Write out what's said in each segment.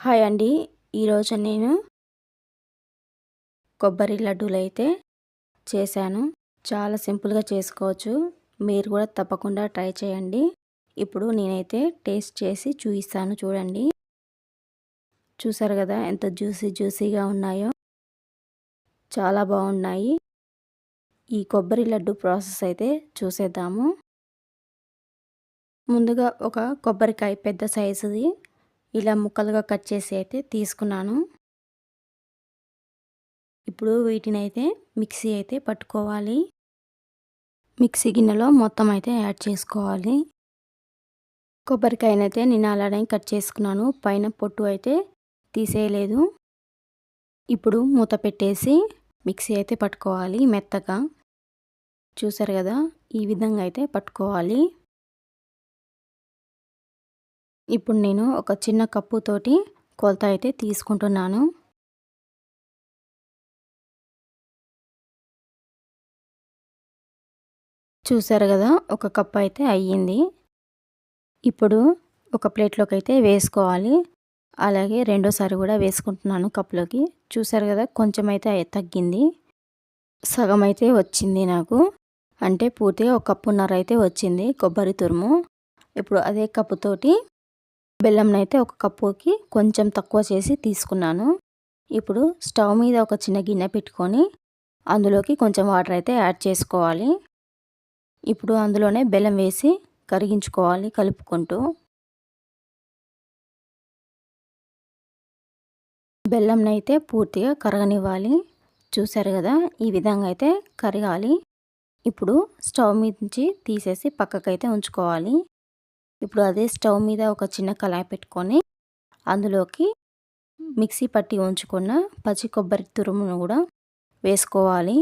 Hi అండి. ఈరోజు నేను కొబ్బరి లడ్డూలు అయితే చేశాను. చాలా సింపుల్గా చేసుకోవచ్చు. మీరు కూడా తప్పకుండా ట్రై చేయండి. ఇప్పుడు నేనైతే టేస్ట్ చేసి చూపిస్తాను చూడండి. చూసారు కదా ఎంత జ్యూసీ జ్యూసీగా ఉన్నాయో. చాలా బాగున్నాయి. ఈ కొబ్బరి లడ్డు ప్రాసెస్ అయితే చూసేద్దాము. ముందుగా ఒక కొబ్బరికాయ పెద్ద సైజుది ఇలా ముక్కలుగా కట్ చేసి అయితే తీసుకున్నాను. ఇప్పుడు వీటిని అయితే మిక్సీ అయితే పట్టుకోవాలి. మిక్సీ గిన్నెలో మొత్తం అయితే యాడ్ చేసుకోవాలి. కొబ్బరికాయనైతే నేను అలానే కట్ చేసుకున్నాను. పైన పొట్టు అయితే తీసేయలేదు. ఇప్పుడు మూత పెట్టేసి మిక్సీ అయితే పట్టుకోవాలి మెత్తగా. చూసారు కదా? ఈ విధంగా అయితే పట్టుకోవాలి. ఇప్పుడు నేను ఒక చిన్న కప్పుతోటి కొలత అయితే తీసుకుంటున్నాను. చూసారు కదా ఒక కప్ అయితే అయ్యింది. ఇప్పుడు ఒక ప్లేట్లోకి అయితే వేసుకోవాలి. అలాగే రెండోసారి కూడా వేసుకుంటున్నాను కప్లోకి చూసారు కదా కొంచెం అయితే తగ్గింది. సగం అయితే వచ్చింది నాకు. అంటే పూర్తిగా ఒక కప్పున్నర అయితే వచ్చింది కొబ్బరి తురుము. ఇప్పుడు అదే కప్పుతోటి బెల్లంనైతే ఒక కప్పుకి కొంచెం తక్కువ చేసి తీసుకున్నాను. ఇప్పుడు స్టవ్ మీద ఒక చిన్న గిన్నె పెట్టుకొని అందులోకి కొంచెం వాటర్ అయితే యాడ్ చేసుకోవాలి. ఇప్పుడు అందులోనే బెల్లం వేసి కరిగించుకోవాలి కలుపుకుంటూ. బెల్లంనైతే పూర్తిగా కరగనివ్వాలి. చూసారు కదా ఈ విధంగా అయితే కరగాలి. ఇప్పుడు స్టవ్ మీద నుంచి తీసేసి పక్కకైతే ఉంచుకోవాలి. ఇప్పుడు అదే స్టవ్ మీద ఒక చిన్న కళాయి పెట్టుకొని అందులోకి మిక్సీ పట్టి ఉంచుకున్న పచ్చి కొబ్బరి తురుమును కూడా వేసుకోవాలి.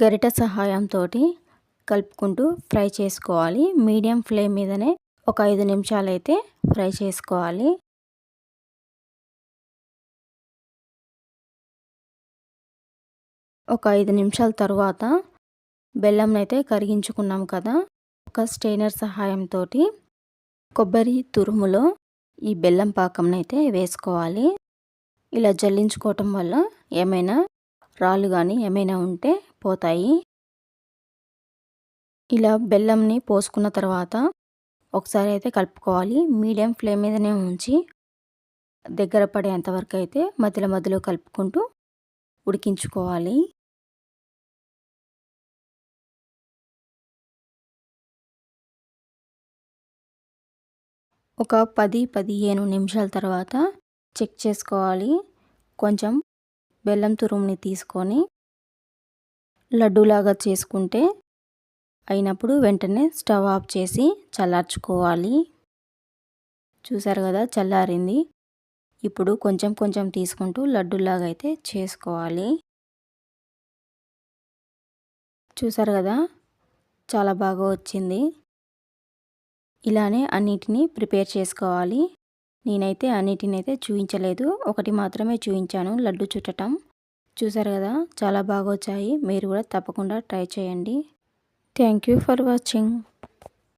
గరిట సహాయంతో కలుపుకుంటూ ఫ్రై చేసుకోవాలి. మీడియం ఫ్లేమ్ మీదనే ఒక ఐదు నిమిషాలు అయితే ఫ్రై చేసుకోవాలి. ఒక ఐదు నిమిషాల తర్వాత బెల్లంనైతే కరిగించుకున్నాం కదా. ఒక స్టెయినర్ సహాయంతో కొబ్బరి తురుములో ఈ బెల్లం పాకంనైతే వేసుకోవాలి. ఇలా జల్లించుకోవటం వల్ల ఏమైనా రాళ్ళు కానీ ఏమైనా ఉంటే పోతాయి. ఇలా బెల్లంని పోసుకున్న తర్వాత ఒకసారి అయితే కలుపుకోవాలి. మీడియం ఫ్లేమ్ మీదనే ఉంచి దగ్గర పడేంతవరకు అయితే మధ్యలో మధ్యలో కలుపుకుంటూ ఉడికించుకోవాలి. ఒక పది పదిహేను నిమిషాల తర్వాత చెక్ చేసుకోవాలి. కొంచెం బెల్లం తురుముని తీసుకొని లడ్డూలాగా చేసుకుంటే అయినప్పుడు వెంటనే స్టవ్ ఆఫ్ చేసి చల్లార్చుకోవాలి. చూసారు కదా చల్లారింది. ఇప్పుడు కొంచెం కొంచెం తీసుకుంటూ లడ్డూలాగా అయితే చేసుకోవాలి. చూసారు కదా చాలా బాగా వచ్చింది. ఇలానే అన్నిటినీ ప్రిపేర్ చేసుకోవాలి. నేనైతే అన్నిటిని అయితే చూపించలేదు ఒకటి మాత్రమే చూపించాను లడ్డు చుట్టటం. చూసారు కదా చాలా బాగా వచ్చాయి మీరు కూడా తప్పకుండా ట్రై చేయండి. Thank you for watching.